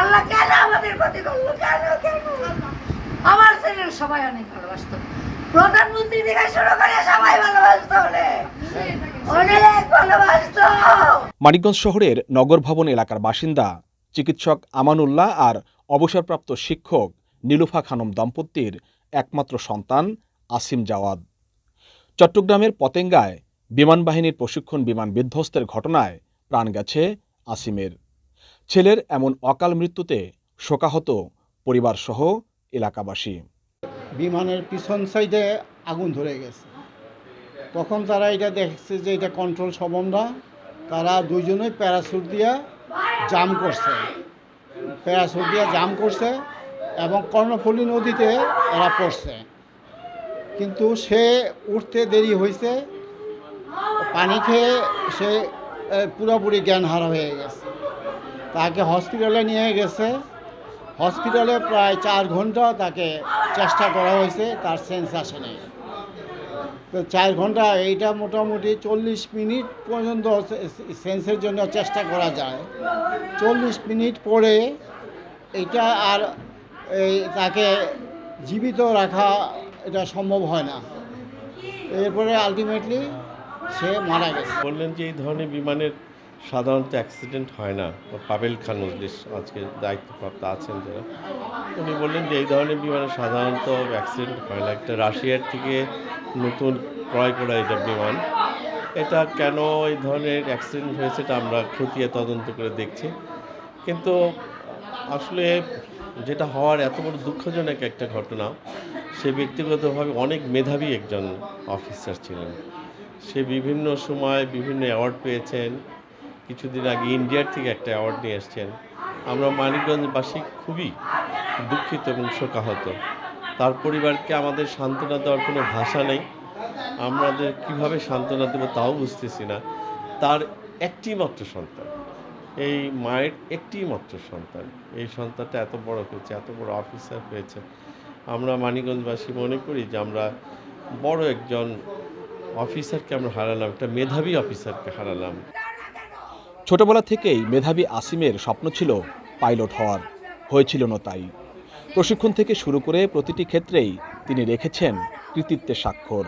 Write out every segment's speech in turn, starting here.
আল্লাহ কেন আমাদের করল? কেন কেন? আমার ছেলের সবাই অনেক ভালোবাসতো। প্রধানমন্ত্রী থেকে শুরু করে সবাই ভালোবাসতো অনেক ভালোবাসতো। মানিকগঞ্জ শহরের নগর ভবন এলাকার বাসিন্দা, চিকিৎসক আমানুল্লাহ আর অবসরপ্রাপ্ত শিক্ষক নীলুফা খানম দম্পতির একমাত্র সন্তান আসিম জাওয়াদ। চট্টগ্রামের পতেঙ্গায় বিমান বাহিনীর প্রশিক্ষণ বিমান বিধ্বস্তের ঘটনায় প্রাণ গেছে আসিমের। ছেলের এমন অকাল মৃত্যুতে শোকাহত পরিবারসহ এলাকাবাসী। বিমানের পিছন সাইডে আগুন ধরে গেছে। তখন তারা এটা দেখছে যে এটা কন্ট্রোল সম্ভব না তারা দুইজনে প্যারাসুট দিয়া জাম করছে। প্যারাসুট দিয়া জাম করছে এবং কর্ণফুলী নদীতে এরা পড়ছে। কিন্তু সে উঠতে দেরি হয়েছে। পানি খেয়ে সে পুরোপুরি জ্ঞান হারা হয়ে গেছে। তাকে হসপিটালে নিয়ে গেছে। হসপিটালে প্রায় চার ঘণ্টা তাকে চেষ্টা করা হয়েছে, তার সেন্স আসেনি তো চার ঘণ্টা, এইটা মোটামুটি চল্লিশ মিনিট পর্যন্ত সেন্সের জন্য চেষ্টা করা যায়। চল্লিশ মিনিট পরে এটা আর এই তাকে জীবিত রাখা এটা সম্ভব হয় না। এরপরে আলটিমেটলি সে মারা গেছে। বললেন যে এই ধরনের বিমানের সাধারণত অ্যাক্সিডেন্ট হয় না। পাবেল খান মজলিস আজকে দায়িত্বপ্রাপ্ত আছেন যারা। উনি বললেন যে এই ধরনের বিমানে সাধারণত অ্যাক্সিডেন্ট হয় না। একটা রাশিয়ার থেকে নতুন ক্রয় করা এটা বিমান। এটা কেন এই ধরনের অ্যাক্সিডেন্ট হয়েছে এটা আমরা খতিয়ে তদন্ত করে দেখছি। কিন্তু আসলে যেটা হওয়ার এত বড় দুঃখজনক একটা ঘটনা, সে ব্যক্তিগতভাবে অনেক মেধাবী একজন অফিসার ছিলেন। সে বিভিন্ন সময় বিভিন্ন অ্যাওয়ার্ড পেয়েছেন। কিছুদিন আগে ইন্ডিয়ার থেকে একটা অ্যাওয়ার্ড নিয়ে এসছেন। আমরা মানিকগঞ্জবাসী খুবই দুঃখিত এবং শোকাহত। তার পরিবারকে আমাদের সান্ত্বনা দেওয়ার কোনো ভাষা নেই। আমাদের কীভাবে সান্ত্বনা দেবো তাও বুঝতেছি না। তার একটি মাত্র সন্তান, এই মায়ের একটি মাত্র সন্তান। এই সন্তানটা এত বড় হয়েছে, এত বড় অফিসার হয়েছে। আমরা মানিকগঞ্জবাসী মনে করি যে আমরা বড় একজন অফিসারকে আমরা হারালাম, একটা মেধাবী অফিসারকে হারালাম। ছোটবেলা থেকেই মেধাবী আসিমের স্বপ্ন ছিল পাইলট হওয়ার। হয়েছিল না তাই। প্রশিক্ষণ থেকে শুরু করে প্রতিটি ক্ষেত্রেই তিনি রেখেছেন কৃতিত্বের স্বাক্ষর।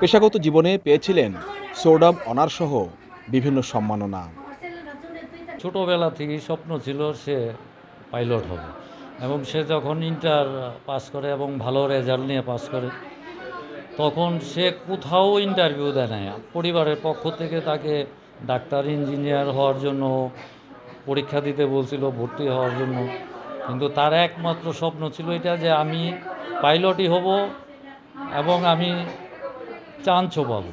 পেশাগত জীবনে পেয়েছিলেন সোর্ডাম অনার সহ বিভিন্ন সম্মাননা। ছোটোবেলা থেকেই স্বপ্ন ছিল সে পাইলট হবে এবং সে যখন ইন্টার পাস করে এবং ভালো রেজাল্ট নিয়ে পাস করে, তখন সে কোথাও ইন্টারভিউ দেয় না পরিবারের পক্ষ থেকে তাকে ডাক্তার, ইঞ্জিনিয়ার হওয়ার জন্য, পরীক্ষা দিতে বলছিল, ভর্তি হওয়ার জন্য। কিন্তু তার একমাত্র স্বপ্ন ছিল এটা যে আমি পাইলটই হব এবং আমি চান্সও পাব।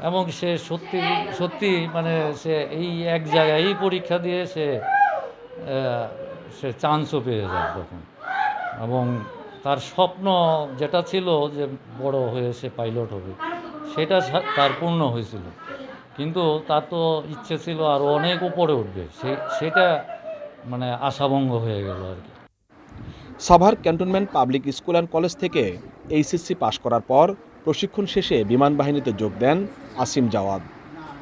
এবং সে সত্যি সত্যি মানে সে এই এক জায়গায় এই পরীক্ষা দিয়ে সে সে চান্সও পেয়ে যায় তখন। এবং তার স্বপ্ন যেটা ছিল যে বড় হয়ে সে পাইলট হবে, সেটা তার পূর্ণ হয়েছিল। কিন্তু তার তো ইচ্ছে ছিল আরও অনেক উপরে উঠবে। সে সেটা মানে আশাভঙ্গ হয়ে গেল আর কি। Savar cantonment public school and college থেকে এইচএসসি পাশ করার পর প্রশিক্ষণ শেষে বিমান বাহিনীতে যোগ দেন আসিম জাওয়াদ।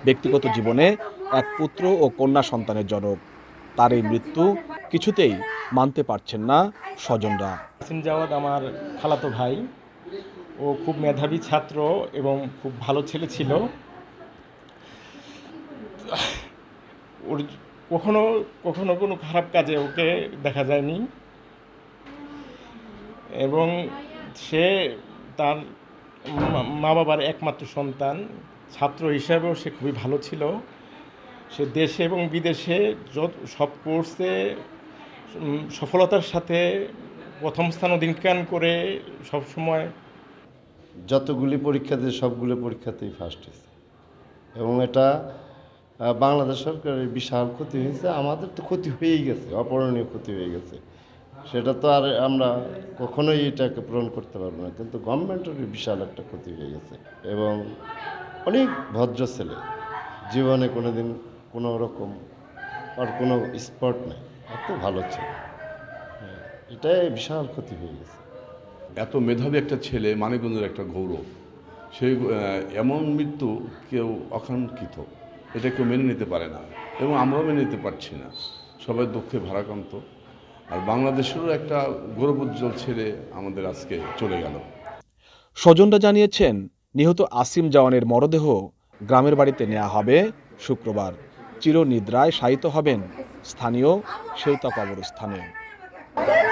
ব্যক্তিগত জীবনে এক পুত্র ও কন্যা সন্তানের জনক। তার এই মৃত্যু কিছুতেই মানতে পারছেন না স্বজনরা। আসিম জাওয়াদ আমার খালাতো ভাই। ও খুব মেধাবী ছাত্র এবং খুব ভালো ছেলে ছিল। ওর কখনো কখনো কোনো খারাপ কাজে ওকে দেখা যায়নি। এবং সে তার মা- বাবার একমাত্র সন্তান, ছাত্র হিসাবেও সে খুবই ভালো ছিল। সে দেশে এবং বিদেশে যত, সব কোর্সে সফলতার সাথে প্রথম স্থান অধিকার করে সবসময় যতগুলি পরীক্ষা দিয়ে সবগুলো পরীক্ষাতেই ফার্স্ট হয়েছে। এবং এটা বাংলাদেশ সরকারের বিশাল ক্ষতি হয়েছে। আমাদের তো ক্ষতি হয়েই গেছে অপরণীয় ক্ষতি হয়ে গেছে। সেটা তো আর আমরা কখনোই এটাকে পূরণ করতে পারব না। কিন্তু গভর্নমেন্টের বিশাল একটা ক্ষতি হয়ে গেছে এবং অনেক ভদ্র ছেলে জীবনে কোনো দিন কোনো রকম আর কোনো স্পট নেই। এত ভালো ছেলে। হ্যাঁ, এটাই বিশাল ক্ষতি হয়ে গেছে। এত মেধাবী একটা ছেলে মানিকগঞ্জের একটা গৌরব সেই এমন মৃত্যু কেউ অকাঙ্ক্ষিত। এটা কেউ মেনে নিতে পারে না এবং আমরাও মেনে নিতে পারছি না সবাই দুঃখে ভারাক্রান্ত আর বাংলাদেশেরও একটা গৌরবোজ্জ্বল ছেড়ে আমাদের আজকে চলে গেল স্বজনরা জানিয়েছেন নিহত আসিম জওয়ানের মরদেহ গ্রামের বাড়িতে নেওয়া হবে শুক্রবার চিরনিদ্রায় শায়িত হবেন স্থানীয় সেউতা কবরস্থানে কেন